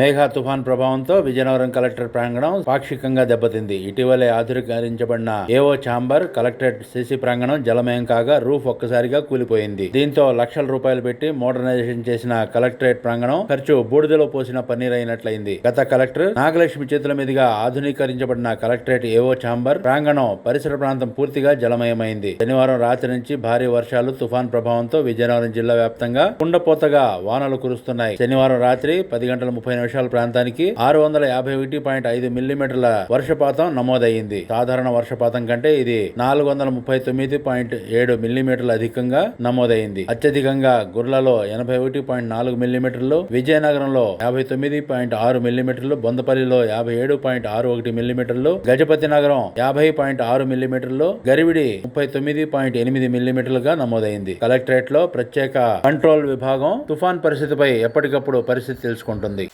మేఘా తుఫాన్ ప్రభావంతో విజయనగరం కలెక్టర్ ప్రాంగణం పాక్షికంగా దెబ్బతింది. ఇటీవలే ఆధునీకరించబడిన ఏవో ఛాంబర్ కలెక్టరేట్ సిసి ప్రాంగణం జలమయం కాగా రూఫ్ ఒక్కసారిగా కూలిపోయింది. దీంతో లక్షల రూపాయలు పెట్టి మోడర్నైజేషన్ చేసిన కలెక్టరేట్ ప్రాంగణం ఖర్చు బూడిదలో పోసిన పన్నీర్ అయినట్లయింది గత కలెక్టర్ నాగలక్ష్మి చేతుల మీదుగా ఆధునీకరించబడిన కలెక్టరేట్ ఏవో ఛాంబర్ ప్రాంగణం పరిసర ప్రాంతం పూర్తిగా జలమయమైంది. శనివారం రాత్రి నుంచి భారీ వర్షాలు తుఫాన్ ప్రభావంతో విజయనగరం జిల్లా వ్యాప్తంగా కుండపోతగా వానలు కురుస్తున్నాయి. శనివారం రాత్రి పది గంటల ముప్పై నిమిషాల ప్రాంతానికి ఆరు వందల యాభై ఒకటి పాయింట్ ఐదు మిల్లీమీటర్ల వర్షపాతం నమోదయ్యింది. సాధారణ వర్షపాతం కంటే ఇది నాలుగు వందల ముప్పై తొమ్మిది పాయింట్ ఏడు మిల్లీమీటర్ల అధికంగా నమోదైంది అత్యధికంగా గుర్లలో ఎనభై ఒకటి పాయింట్ నాలుగు మిల్లీమీటర్లు విజయనగరంలో యాభై తొమ్మిది పాయింట్ ఆరు మిల్లీమీటర్లు బొందపల్లిలో యాభై ఏడు పాయింట్ ఆరు ఒకటి మిల్లీమీటర్లు గజపతి నగరం యాభై పాయింట్ ఆరు మిల్లీమీటర్లు గరివిడి ముప్పై తొమ్మిది పాయింట్ ఎనిమిది మిల్లీమీటర్లుగా నమోదైంది కలెక్టరేట్లో ప్రత్యేక కంట్రోల్ విభాగం తుఫాన్ పరిస్థితిపై ఎప్పటికప్పుడు పరిస్థితి తెలుసుకుంటుంది.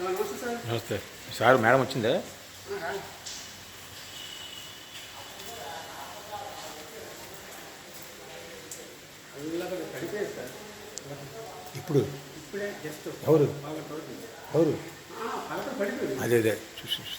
నమస్తే. సార్ మేడం వచ్చిందా? ఇప్పుడు ఎవరు? ఎవరు? అదే అదే. చూసి చూసి.